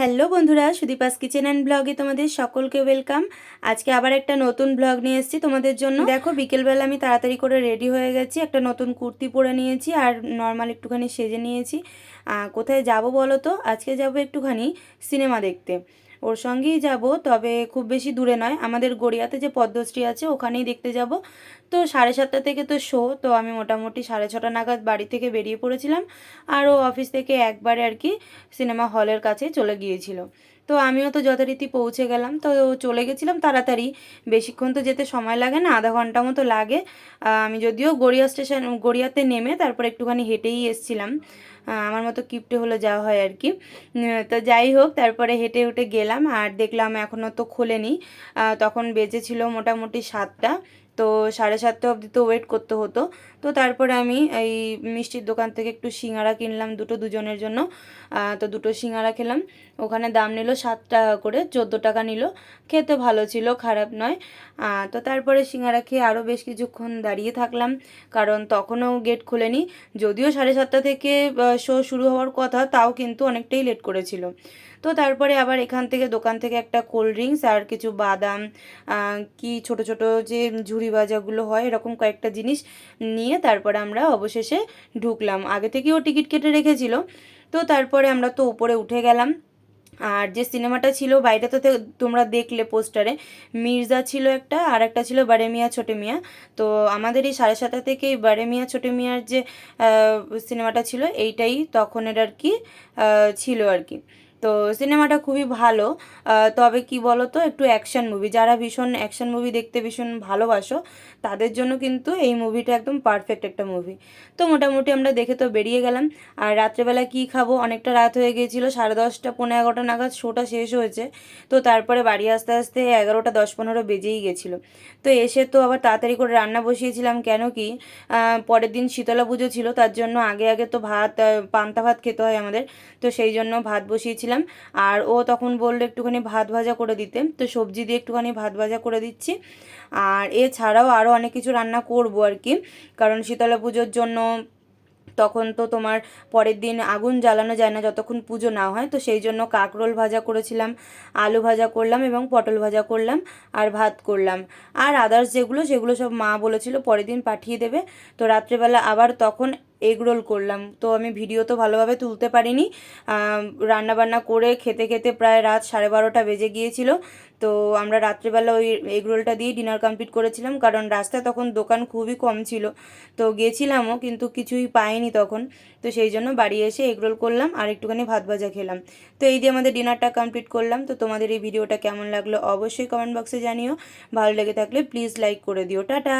Hello বন্ধুরা, Sudipa's kitchen and ব্লগে তোমাদের সকলকে ওয়েলকাম আজকে আবার একটা নতুন ব্লগ নিয়ে এসেছি তোমাদের জন্য। দেখো, বিকেলবেলা আমি তাড়াতাড়ি করে রেডি হয়ে গেছি, একটা নতুন কুর্তি পরে নিয়েছি আর নর্মাল একটুখানি সেজে নিয়েছি। কোথায় যাব বলো তো? আজকে যাব একটুখানি সিনেমা দেখতে। ওর সঙ্গেই যাব, তবে খুব বেশি দূরে নয়। আমাদের গড়িয়াতে যে পদ্মশ্রী আছে, ওখানেই দেখতে যাব। তো সাড়ে সাতটা থেকে তো শো, তো আমি মোটামুটি সাড়ে ছটা নাগাদ বাড়ি থেকে বেরিয়ে পড়েছিলাম। আর ও অফিস থেকে একবারে আর কি সিনেমা হলের কাছে চলে গিয়েছিল। তো আমিও তো যথারীতি পৌঁছে গেলাম। তো চলে গেছিলাম তাড়াতাড়ি। বেশিক্ষণ তো যেতে সময় লাগে না, আধা ঘণ্টা মতো লাগে। আমি যদিও গড়িয়া স্টেশন, গড়িয়াতে নেমে তারপর একটুখানি হেঁটেই এসছিলাম। আমার মতো কিপটে হলে যাওয়া হয় আর কি। তো যাই হোক, তারপরে হেঁটে হেঁটে গেলাম। আর দেখলাম এখনও তো খোলেনি। তখন বেজেছিল মোটামুটি সাতটা। তো সাড়ে সাতটা অবধি তো ওয়েট করতে হতো। তো তারপরে আমি এই মিষ্টির দোকান থেকে একটু সিঙ্গারা কিনলাম দুটো দুজনের জন্য। তো দুটো সিঙ্গারা খেলাম। ওখানে দাম নিল সাত টাকা করে, চোদ্দ টাকা নিল। খেতে ভালো ছিল, খারাপ নয়। তো তারপরে সিঙ্গারা খেয়ে আরও বেশ কিছুক্ষণ দাঁড়িয়ে থাকলাম। কারণ তখনও গেট খুলেনি। যদিও সাড়ে সাতটা থেকে শো শুরু হওয়ার কথা, তাও কিন্তু অনেকটাই লেট করেছিল। তো তারপরে আবার এখান থেকে দোকান থেকে একটা কোল্ড ড্রিঙ্কস আর কিছু বাদাম কি ছোট ছোট যে ঝুড়ি ভাজাগুলো হয়, এরকম কয়েকটা জিনিস নিয়ে তারপরে আমরা অবশেষে ঢুকলাম। আগে থেকেও টিকিট কেটে রেখেছিল। তো তারপরে আমরা তো উপরে উঠে গেলাম। আর যে সিনেমাটা ছিল, বাইরে তো তোমরা দেখলে পোস্টারে, মির্জা ছিল একটা আর একটা ছিল বারে মিয়া ছোটে মিয়া। তো আমাদের এই সাড়ে সাতটা থেকে বারে মিয়া ছোটে মিয়ার যে সিনেমাটা ছিল, এইটাই তখনের আর কি ছিল আর কি। তো সিনেমাটা খুবই ভালো। তবে কি বলো তো একটু অ্যাকশন মুভি যারা ভীষণ অ্যাকশন মুভি দেখতে ভীষণ ভালোবাসো, তাদের জন্য কিন্তু এই মুভিটা একদম পারফেক্ট একটা মুভি তো মোটামুটি আমরা দেখে তো বেরিয়ে গেলাম। আর রাত্রেবেলা কি খাব? অনেকটা রাত হয়ে গিয়েছিল, সাড়ে দশটা পনেরো এগারোটা নাগাদ শোটা শেষ হয়েছে। তো তারপরে বাড়ি আসতে আসতে এগারোটা, দশ, পনেরো বেজেই গেছিল। তো এসে তো আবার তাড়াতাড়ি করে রান্না বসিয়েছিলাম, কেন কি? পরের দিন শীতলা পুজো ছিল, তার জন্য আগে আগে তো ভাত পান্তা ভাত খেতে হয় আমাদের। তো সেই জন্য ভাত বসিয়েছিলাম। আর ও তখন বলল একটুখানি ভাত ভাজা করে দিতে। তো সবজি দিয়ে একটুখানি ভাত ভাজা করে দিচ্ছি। আর এছাড়াও আরও অনেক কিছু রান্না করব আর কি। কারণ শীতলা পুজোর জন্য তখন তো তোমার পরের দিন আগুন জ্বালানো যায় না যতক্ষণ পুজো না হয়। তো সেই জন্য কাকরোল ভাজা করেছিলাম, আলু ভাজা করলাম এবং পটল ভাজা করলাম আর ভাত করলাম। আর আদার্স যেগুলো, সেগুলো সব মা বলেছিল পরের দিন পাঠিয়ে দেবে। তো রাত্রেবেলা আবার তখন এগ রোল করলাম। তো আমি ভিডিও তো ভালোভাবে তুলতে পারিনি। রান্না বান্না করে খেতে খেতে প্রায় রাত সাড়ে বারোটা বেজে গিয়েছিল। তো আমরা রাত্রেবেলা ওই এগ রোলটা দিয়ে ডিনার কমপ্লিট করেছিলাম। কারণ রাস্তায় তখন দোকান খুবই কম ছিল। তো গেছিলামও, কিন্তু কিছুই পাইনি তখন। তো সেই জন্য বাড়ি এসে এগ রোল করলাম আর একটুখানি ভাত ভাজা খেলাম। তো এই দিয়ে আমাদের ডিনারটা কমপ্লিট করলাম। তো তোমাদের এই ভিডিওটা কেমন লাগল অবশ্যই কমেন্ট বক্সে জানিও। ভালো লেগে থাকলে প্লিজ লাইক করে দিও। টাটা!